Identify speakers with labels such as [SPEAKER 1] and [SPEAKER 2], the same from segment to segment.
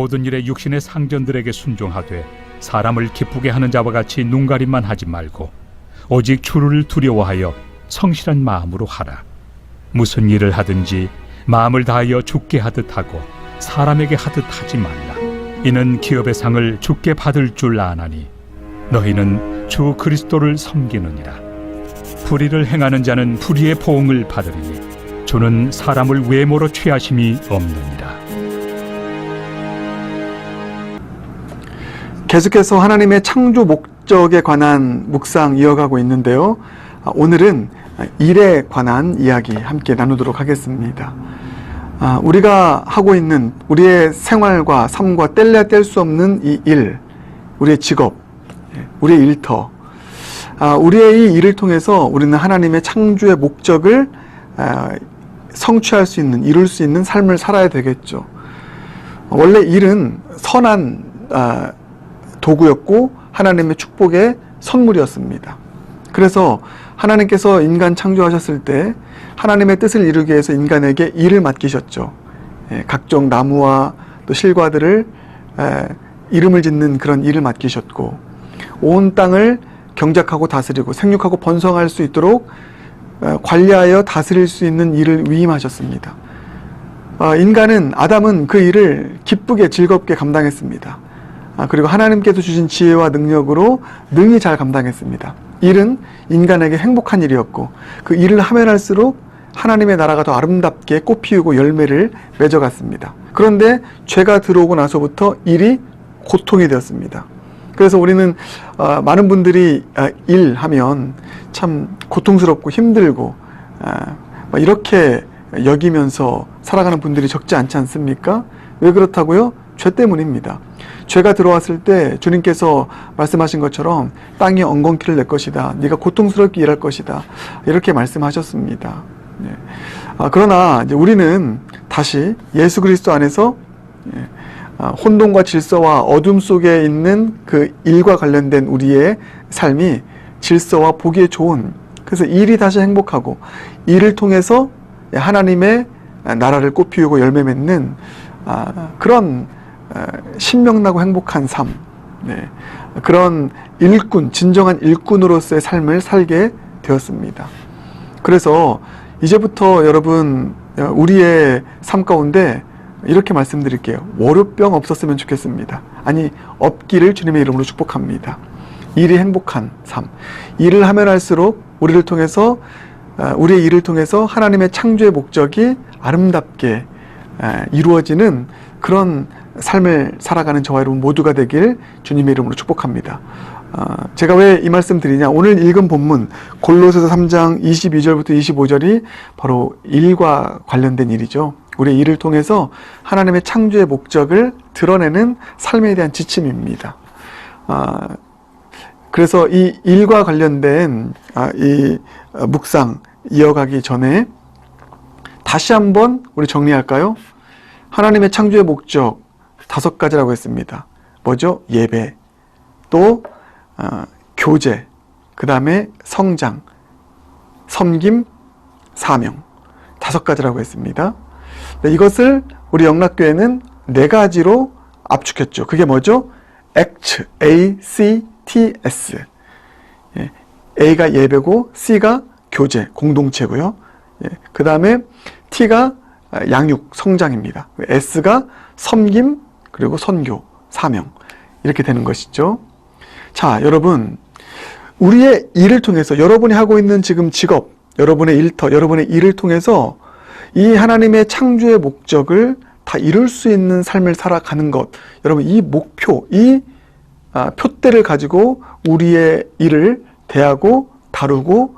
[SPEAKER 1] 모든 일에 육신의 상전들에게 순종하되 사람을 기쁘게 하는 자와 같이 눈가림만 하지 말고 오직 주를 두려워하여 성실한 마음으로 하라. 무슨 일을 하든지 마음을 다하여 죽게 하듯 하고 사람에게 하듯 하지 말라. 이는 기업의 상을 죽게 받을 줄 아나니 너희는 주 그리스도를 섬기느니라. 불의를 행하는 자는 불의의 보응을 받으리니 주는 사람을 외모로 취하심이 없느니라.
[SPEAKER 2] 계속해서 하나님의 창조 목적에 관한 묵상 이어가고 있는데요. 아, 오늘은 일에 관한 이야기 함께 나누도록 하겠습니다. 아, 우리가 하고 있는 우리의 생활과 삶과 뗄래야 뗄 수 없는 이 일, 우리의 직업, 예, 우리의 일터, 아, 우리의 이 일을 통해서 우리는 하나님의 창조의 목적을 아, 성취할 수 있는, 이룰 수 있는 삶을 살아야 되겠죠. 원래 일은 선한 아, 도구였고 하나님의 축복의 선물이었습니다. 그래서 하나님께서 인간 창조하셨을 때 하나님의 뜻을 이루기 위해서 인간에게 일을 맡기셨죠. 예, 각종 나무와 또 실과들을 에, 이름을 짓는 그런 일을 맡기셨고 온 땅을 경작하고 다스리고 생육하고 번성할 수 있도록 에, 관리하여 다스릴 수 있는 일을 위임하셨습니다. 어, 인간은 아담은 그 일을 기쁘게 즐겁게 감당했습니다. 아, 그리고 하나님께서 주신 지혜와 능력으로 능히 잘 감당했습니다. 일은 인간에게 행복한 일이었고 그 일을 하면 할수록 하나님의 나라가 더 아름답게 꽃피우고 열매를 맺어갔습니다. 그런데 죄가 들어오고 나서부터 일이 고통이 되었습니다. 그래서 우리는 어, 많은 분들이 아, 일하면 참 고통스럽고 힘들고 아, 막 이렇게 여기면서 살아가는 분들이 적지 않지 않습니까? 왜 그렇다고요? 죄 때문입니다. 죄가 들어왔을 때 주님께서 말씀하신 것처럼 땅이 엉겅퀴를 낼 것이다. 네가 고통스럽게 일할 것이다. 이렇게 말씀하셨습니다. 예. 아, 그러나 우리는 다시 예수 그리스도 안에서 예, 아, 혼돈과 질서와 어둠 속에 있는 그 일과 관련된 우리의 삶이 질서와 보기에 좋은 그래서 일이 다시 행복하고 일을 통해서 하나님의 나라를 꽃피우고 열매 맺는 아, 그런 어, 신명나고 행복한 삶, 네. 그런 일꾼, 진정한 일꾼으로서의 삶을 살게 되었습니다. 그래서 이제부터 여러분, 어, 우리의 삶 가운데 이렇게 말씀드릴게요. 월요병 없었으면 좋겠습니다. 아니, 없기를 주님의 이름으로 축복합니다. 일이 행복한 삶. 일을 하면 할수록 우리를 통해서, 어, 우리의 일을 통해서 하나님의 창조의 목적이 아름답게 에, 이루어지는 그런 삶을 살아가는 저와 여러분 모두가 되길 주님의 이름으로 축복합니다. 어, 제가 왜 이 말씀 드리냐? 오늘 읽은 본문 골로새서 3장 22절부터 25절이 바로 일과 관련된 일이죠. 우리의 일을 통해서 하나님의 창조의 목적을 드러내는 삶에 대한 지침입니다. 아, 그래서 이 일과 관련된 아, 이 어, 묵상 이어가기 전에 다시 한번 우리 정리할까요? 하나님의 창조의 목적 다섯 가지라고 했습니다. 뭐죠? 예배, 또 어, 교제, 그 다음에 성장, 섬김, 사명 다섯 가지라고 했습니다. 네, 이것을 우리 영락교회는 네 가지로 압축했죠. 그게 뭐죠? ACT, A, C, T, S. 예, A가 예배고 C가 교제, 공동체고요. 예, 그 다음에 T가 양육, 성장입니다. S가 섬김, 그리고 선교, 사명. 이렇게 되는 것이죠. 자, 여러분. 우리의 일을 통해서 여러분이 하고 있는 지금 직업, 여러분의 일터, 여러분의 일을 통해서 이 하나님의 창조의 목적을 다 이룰 수 있는 삶을 살아가는 것. 여러분, 이 목표, 이 아, 표대를 가지고 우리의 일을 대하고 다루고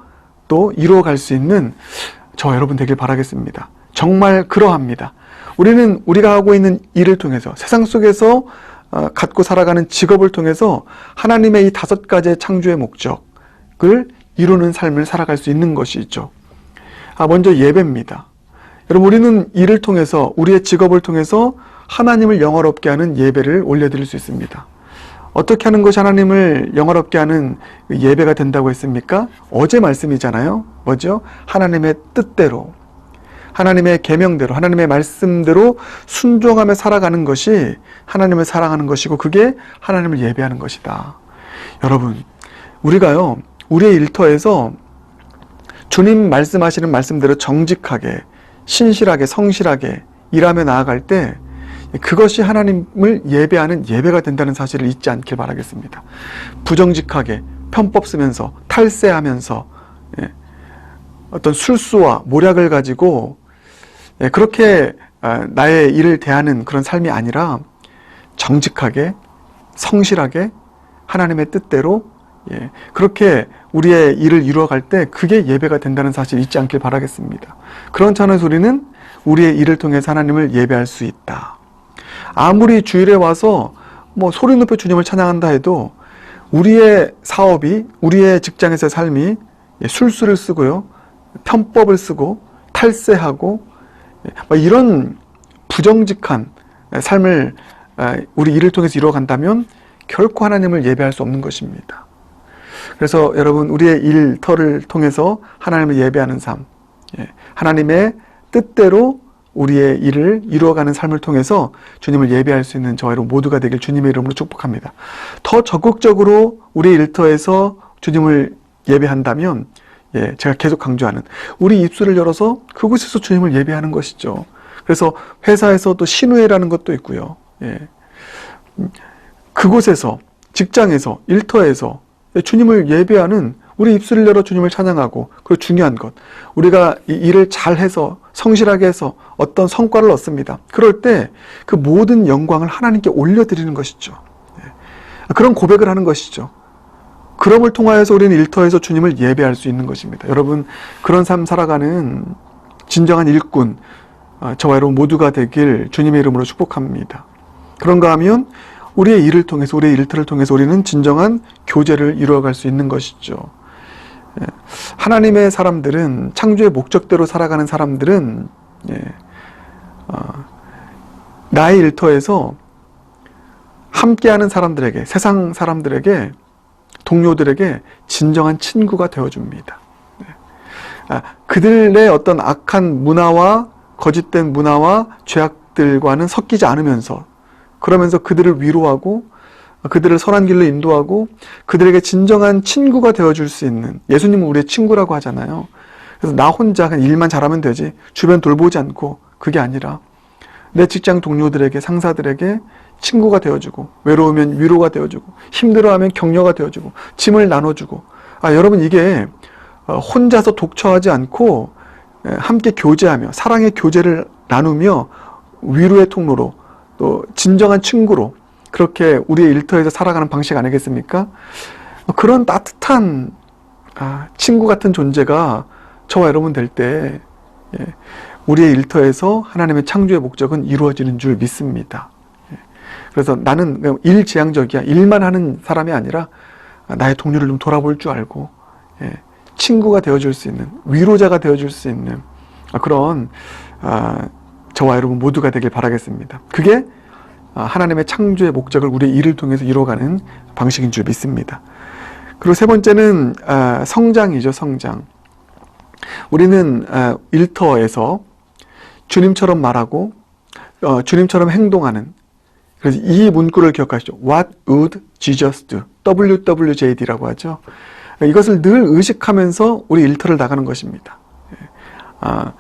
[SPEAKER 2] 또 이루어갈 수 있는 저 여러분 되길 바라겠습니다. 정말 그러합니다. 우리는 우리가 하고 있는 일을 통해서 세상 속에서 어, 갖고 살아가는 직업을 통해서 하나님의 이 다섯 가지의 창조의 목적을 이루는 삶을 살아갈 수 있는 것이죠. 아, 먼저 예배입니다. 여러분, 우리는 일을 통해서, 우리의 직업을 통해서 하나님을 영화롭게 하는 예배를 올려드릴 수 있습니다. 어떻게 하는 것이 하나님을 영화롭게 하는 예배가 된다고 했습니까? 어제 말씀이잖아요. 뭐죠? 하나님의 뜻대로. 하나님의 계명대로 하나님의 말씀대로 순종하며 살아가는 것이 하나님을 사랑하는 것이고 그게 하나님을 예배하는 것이다. 여러분, 우리가요. 우리의 일터에서 주님 말씀하시는 말씀대로 정직하게 신실하게 성실하게 일하며 나아갈 때 그것이 하나님을 예배하는 예배가 된다는 사실을 잊지 않길 바라겠습니다. 부정직하게 편법 쓰면서 탈세하면서 예, 어떤 술수와 모략을 가지고 예, 그렇게 아, 나의 일을 대하는 그런 삶이 아니라 정직하게 성실하게 하나님의 뜻대로 예, 그렇게 우리의 일을 이루어갈 때 그게 예배가 된다는 사실 잊지 않길 바라겠습니다. 그런 차원에서 우리는 우리의 일을 통해서 하나님을 예배할 수 있다. 아무리 주일에 와서 뭐 소리 높여 주님을 찬양한다 해도 우리의 사업이 우리의 직장에서의 삶이 예, 술수를 쓰고요 편법을 쓰고 탈세하고 예, 뭐 이런 부정직한 삶을 아, 우리 일을 통해서 이루어간다면 결코 하나님을 예배할 수 없는 것입니다. 그래서 여러분 우리의 일터를 통해서 하나님을 예배하는 삶, 예, 하나님의 뜻대로 우리의 일을 이루어가는 삶을 통해서 주님을 예배할 수 있는 여러분 모두가 되길 주님의 이름으로 축복합니다. 더 적극적으로 우리 일터에서 주님을 예배한다면 예, 제가 계속 강조하는 우리 입술을 열어서 그곳에서 주님을 예배하는 것이죠. 그래서 회사에서도 신우회라는 것도 있고요. 예. 음, 그곳에서 직장에서 일터에서 주님을 예배하는 우리 입술을 열어 주님을 찬양하고 그리고 중요한 것 우리가 이 일을 잘해서 성실하게 해서 어떤 성과를 얻습니다. 그럴 때 그 모든 영광을 하나님께 올려드리는 것이죠. 예. 그런 고백을 하는 것이죠. 그럼을 통하여서 우리는 일터에서 주님을 예배할 수 있는 것입니다. 여러분 그런 삶 살아가는 진정한 일꾼 아, 저와 여러분 모두가 되길 주님의 이름으로 축복합니다. 그런가 하면 우리의 일을 통해서 우리의 일터를 통해서 우리는 진정한 교제를 이루어갈 수 있는 것이죠. 예. 하나님의 사람들은 창조의 목적대로 살아가는 사람들은 예, 어, 나의 일터에서 함께하는 사람들에게 세상 사람들에게 동료들에게 진정한 친구가 되어줍니다. 네. 아, 그들의 어떤 악한 문화와 거짓된 문화와 죄악들과는 섞이지 않으면서 그러면서 그들을 위로하고 그들을 선한 길로 인도하고 그들에게 진정한 친구가 되어줄 수 있는 예수님은 우리의 친구라고 하잖아요. 그래서 나 혼자 그냥 일만 잘하면 되지 주변 돌보지 않고 그게 아니라 내 직장 동료들에게 상사들에게 친구가 되어주고 외로우면 위로가 되어주고 힘들어하면 격려가 되어주고 짐을 나눠주고 아 여러분 이게 어, 혼자서 독처하지 않고 에, 함께 교제하며 사랑의 교제를 나누며 위로의 통로로 또 진정한 친구로 그렇게 우리의 일터에서 살아가는 방식 아니겠습니까? 그런 따뜻한 아, 친구 같은 존재가 저와 여러분 될때 예, 우리의 일터에서 하나님의 창조의 목적은 이루어지는 줄 믿습니다. 예, 그래서 나는 그냥 일지향적이야. 일만 하는 사람이 아니라 나의 동료를 좀 돌아볼 줄 알고 예, 친구가 되어줄 수 있는 위로자가 되어줄 수 있는 그런 아, 저와 여러분 모두가 되길 바라겠습니다. 그게 아, 하나님의 창조의 목적을 우리의 일을 통해서 이루어가는 방식인 줄 믿습니다. 그리고 세 번째는 아, 성장이죠, 성장. 우리는 아, 일터에서 주님처럼 말하고 어, 주님처럼 행동하는 그래서 이 문구를 기억하시죠. What would Jesus do? WWJD라고 하죠. 이것을 늘 의식하면서 우리 일터를 나가는 것입니다. 아,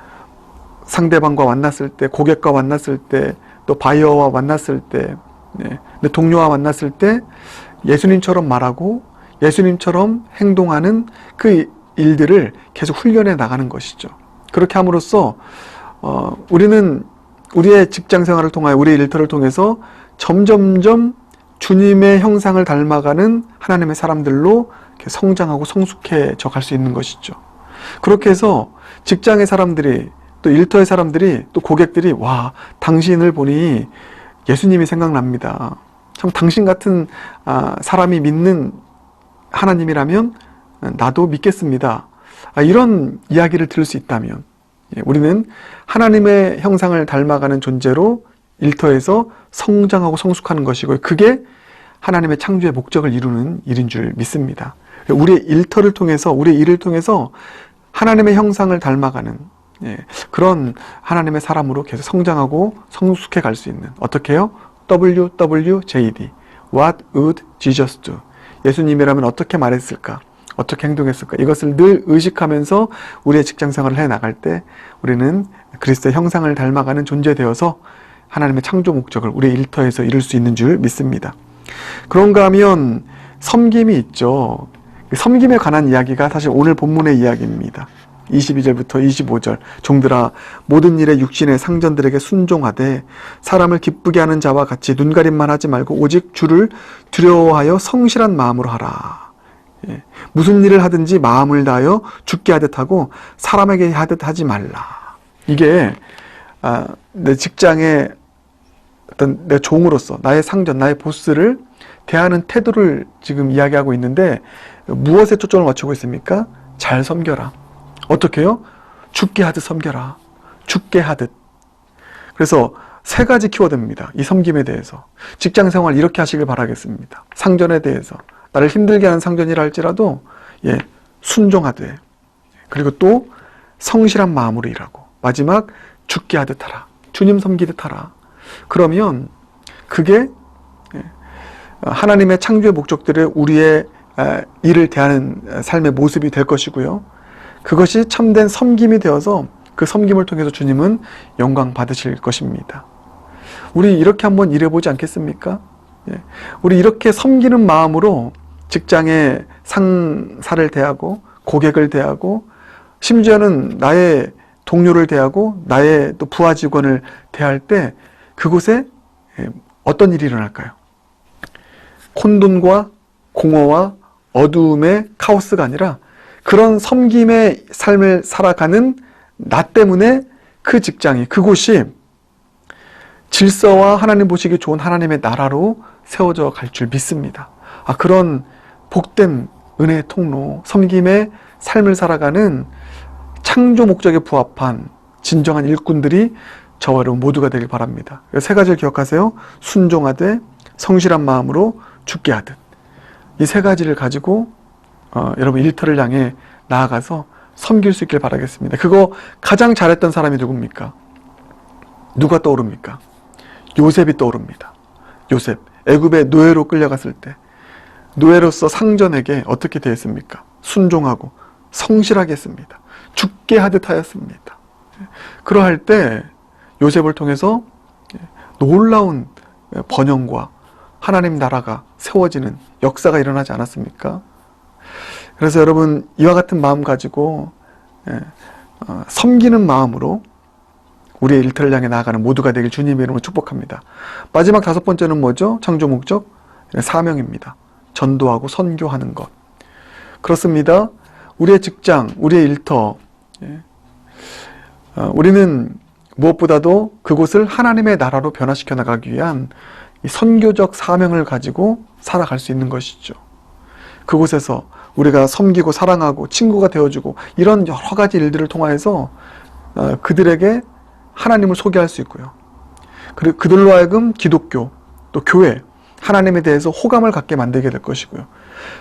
[SPEAKER 2] 상대방과 만났을 때, 고객과 만났을 때, 또 바이어와 만났을 때, 네, 내 동료와 만났을 때 예수님처럼 말하고 예수님처럼 행동하는 그 일들을 계속 훈련해 나가는 것이죠. 그렇게 함으로써 어, 우리는 우리의 직장 생활을 통하여 우리의 일터를 통해서 점점점 주님의 형상을 닮아가는 하나님의 사람들로 성장하고 성숙해져 갈 수 있는 것이죠. 그렇게 해서 직장의 사람들이 또 일터의 사람들이 또 고객들이 와 당신을 보니 예수님이 생각납니다. 참 당신 같은 아, 사람이 믿는 하나님이라면 나도 믿겠습니다. 아, 이런 이야기를 들을 수 있다면 예, 우리는 하나님의 형상을 닮아가는 존재로 일터에서 성장하고 성숙하는 것이고 그게 하나님의 창조의 목적을 이루는 일인 줄 믿습니다. 우리의 일터를 통해서 우리의 일을 통해서 하나님의 형상을 닮아가는 예, 그런 하나님의 사람으로 계속 성장하고 성숙해 갈 수 있는 어떻게 해요? WWJD What would Jesus do? 예수님이라면 어떻게 말했을까? 어떻게 행동했을까? 이것을 늘 의식하면서 우리의 직장 생활을 해 나갈 때 우리는 그리스도의 형상을 닮아가는 존재 되어서 하나님의 창조 목적을 우리의 일터에서 이룰 수 있는 줄 믿습니다. 그런가 하면 섬김이 있죠. 그 섬김에 관한 이야기가 사실 오늘 본문의 이야기입니다. 22절부터 25절 종들아 모든 일에 육신의 상전들에게 순종하되 사람을 기쁘게 하는 자와 같이 눈가림만 하지 말고 오직 주를 두려워하여 성실한 마음으로 하라. 예. 무슨 일을 하든지 마음을 다하여 죽게 하듯 하고 사람에게 하듯 하지 말라. 이게 아, 내 직장의 어떤 내 종으로서 나의 상전, 나의 보스를 대하는 태도를 지금 이야기하고 있는데 무엇에 초점을 맞추고 있습니까? 잘 섬겨라. 어떻게 해요? 죽게 하듯 섬겨라. 죽게 하듯. 그래서 세 가지 키워드입니다. 이 섬김에 대해서. 직장 생활 이렇게 하시길 바라겠습니다. 상전에 대해서. 나를 힘들게 하는 상전이라 할지라도, 예, 순종하되. 그리고 또 성실한 마음으로 일하고. 마지막, 죽게 하듯 하라. 주님 섬기듯 하라. 그러면 그게 예, 하나님의 창조의 목적들을 우리의 에, 일을 대하는 삶의 모습이 될 것이고요. 그것이 참된 섬김이 되어서 그 섬김을 통해서 주님은 영광 받으실 것입니다. 우리 이렇게 한번 일해보지 않겠습니까? 예. 우리 이렇게 섬기는 마음으로 직장에 상사를 대하고 고객을 대하고 심지어는 나의 동료를 대하고 나의 또 부하 직원을 대할 때 그곳에 예, 어떤 일이 일어날까요? 콘돈과 공허와 어두움의 카오스가 아니라 그런 섬김의 삶을 살아가는 나 때문에 그 직장이 그곳이 질서와 하나님 보시기 좋은 하나님의 나라로 세워져 갈 줄 믿습니다. 아 그런 복된 은혜의 통로, 섬김의 삶을 살아가는 창조 목적에 부합한 진정한 일꾼들이 저와 여러분 모두가 되길 바랍니다. 세 가지를 기억하세요. 순종하되 성실한 마음으로 죽게 하듯. 이 세 가지를 가지고 어, 여러분 일터를 향해 나아가서 섬길 수 있길 바라겠습니다. 그거 가장 잘했던 사람이 누굽니까? 누가 떠오릅니까? 요셉이 떠오릅니다. 요셉 애굽의 노예로 끌려갔을 때 노예로서 상전에게 어떻게 대했습니까? 순종하고 성실하게 했습니다. 죽게 하듯 하였습니다. 그러할 때 요셉을 통해서 놀라운 번영과 하나님 나라가 세워지는 역사가 일어나지 않았습니까? 그래서 여러분 이와 같은 마음 가지고 예, 어, 섬기는 마음으로 우리의 일터를 향해 나아가는 모두가 되길 주님의 이름으로 축복합니다. 마지막 다섯 번째는 뭐죠? 창조 목적 사명입니다. 전도하고 선교하는 것. 그렇습니다. 우리의 직장, 우리의 일터, 예. 어, 우리는 무엇보다도 그곳을 하나님의 나라로 변화시켜 나가기 위한 이 선교적 사명을 가지고 살아갈 수 있는 것이죠. 그곳에서 우리가 섬기고 사랑하고 친구가 되어주고 이런 여러 가지 일들을 통하여서 어, 그들에게 하나님을 소개할 수 있고요. 그리고 그들로 하여금 기독교 또 교회 하나님에 대해서 호감을 갖게 만들게 될 것이고요.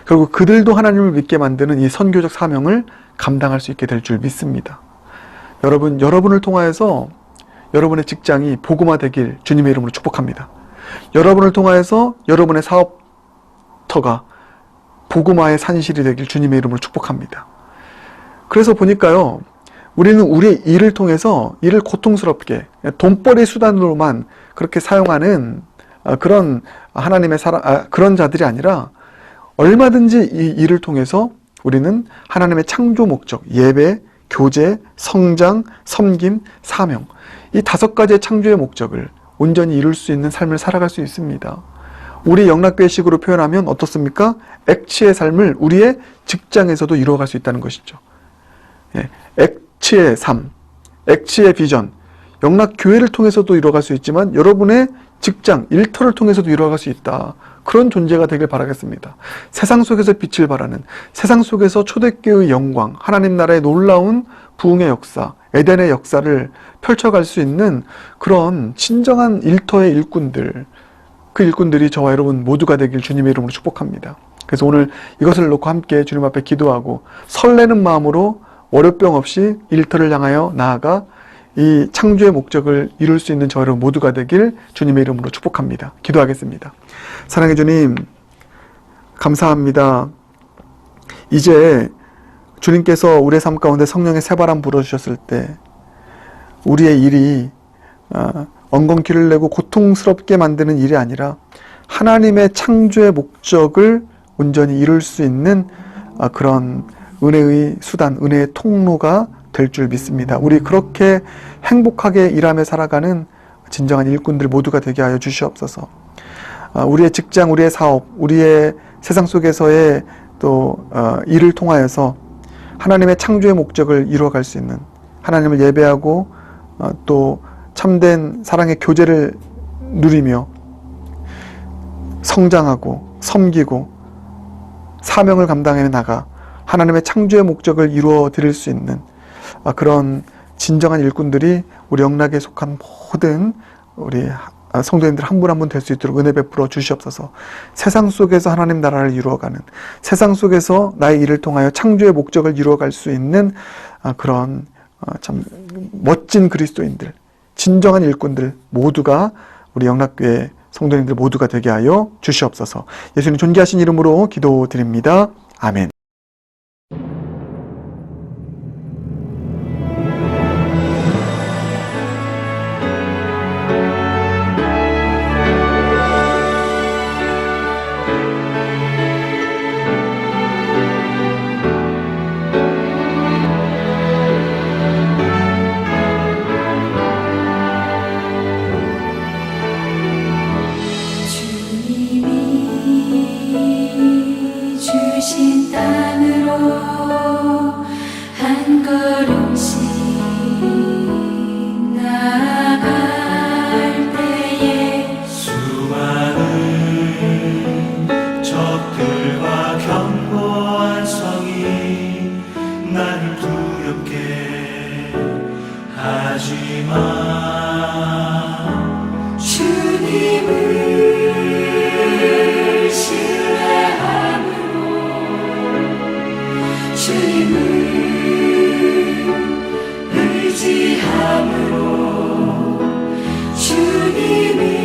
[SPEAKER 2] 그리고 그들도 하나님을 믿게 만드는 이 선교적 사명을 감당할 수 있게 될 줄 믿습니다. 여러분, 여러분을 통하여서 여러분의 직장이 복음화 되길 주님의 이름으로 축복합니다. 여러분을 통하여서 여러분의 사업터가 복음화의 산실이 되길 주님의 이름으로 축복합니다. 그래서 보니까요, 우리는 우리의 일을 통해서 일을 고통스럽게 돈벌이 수단으로만 그렇게 사용하는 어, 그런 하나님의 사람, 아, 그런 자들이 아니라 얼마든지 이 일을 통해서 우리는 하나님의 창조 목적, 예배, 교제, 성장, 섬김, 사명, 이 다섯 가지의 창조의 목적을 온전히 이룰 수 있는 삶을 살아갈 수 있습니다. 우리 영락배식으로 표현하면 어떻습니까? 액치의 삶을 우리의 직장에서도 이루어갈 수 있다는 것이죠. 예, 액치의 삶, 액치의 비전, 영락교회를 통해서도 이루어갈 수 있지만 여러분의 직장, 일터를 통해서도 이루어갈 수 있다. 그런 존재가 되길 바라겠습니다. 세상 속에서 빛을 발하는, 세상 속에서 초대교회의 영광, 하나님 나라의 놀라운 부흥의 역사, 에덴의 역사를 펼쳐갈 수 있는 그런 진정한 일터의 일꾼들, 그 일꾼들이 저와 여러분 모두가 되길 주님의 이름으로 축복합니다. 그래서 오늘 이것을 놓고 함께 주님 앞에 기도하고 설레는 마음으로 월요병 없이 일터를 향하여 나아가 이 창조의 목적을 이룰 수 있는 저를 모두가 되길 주님의 이름으로 축복합니다. 기도하겠습니다. 사랑해 주님, 감사합니다. 이제 주님께서 우리의 삶 가운데 성령의 새바람 불어주셨을 때 우리의 일이 어, 엉겅퀴를 내고 고통스럽게 만드는 일이 아니라 하나님의 창조의 목적을 온전히 이룰 수 있는 어, 그런 은혜의 수단, 은혜의 통로가 될 줄 믿습니다. 우리 그렇게 행복하게 일하며 살아가는 진정한 일꾼들 모두가 되게 하여 주시옵소서. 어, 우리의 직장, 우리의 사업, 우리의 세상 속에서의 또 어, 일을 통하여서 하나님의 창조의 목적을 이루어갈 수 있는 하나님을 예배하고 어, 또 참된 사랑의 교제를 누리며 성장하고 섬기고 사명을 감당해 나가 하나님의 창조의 목적을 이루어 드릴 수 있는 아, 그런 진정한 일꾼들이 우리 영락에 속한 모든 우리 아, 성도님들 한 분 한 분 될 수 있도록 은혜 베풀어 주시옵소서. 세상 속에서 하나님 나라를 이루어가는 세상 속에서 나의 일을 통하여 창조의 목적을 이루어갈 수 있는 아, 그런 어, 참 멋진 그리스도인들, 진정한 일꾼들 모두가 우리 영락교회 성도님들 모두가 되게 하여 주시옵소서. 예수님 존귀하신 이름으로 기도드립니다. 아멘.
[SPEAKER 3] 하지만
[SPEAKER 4] 주님을 신뢰함으로 주님을 의지함으로 주님을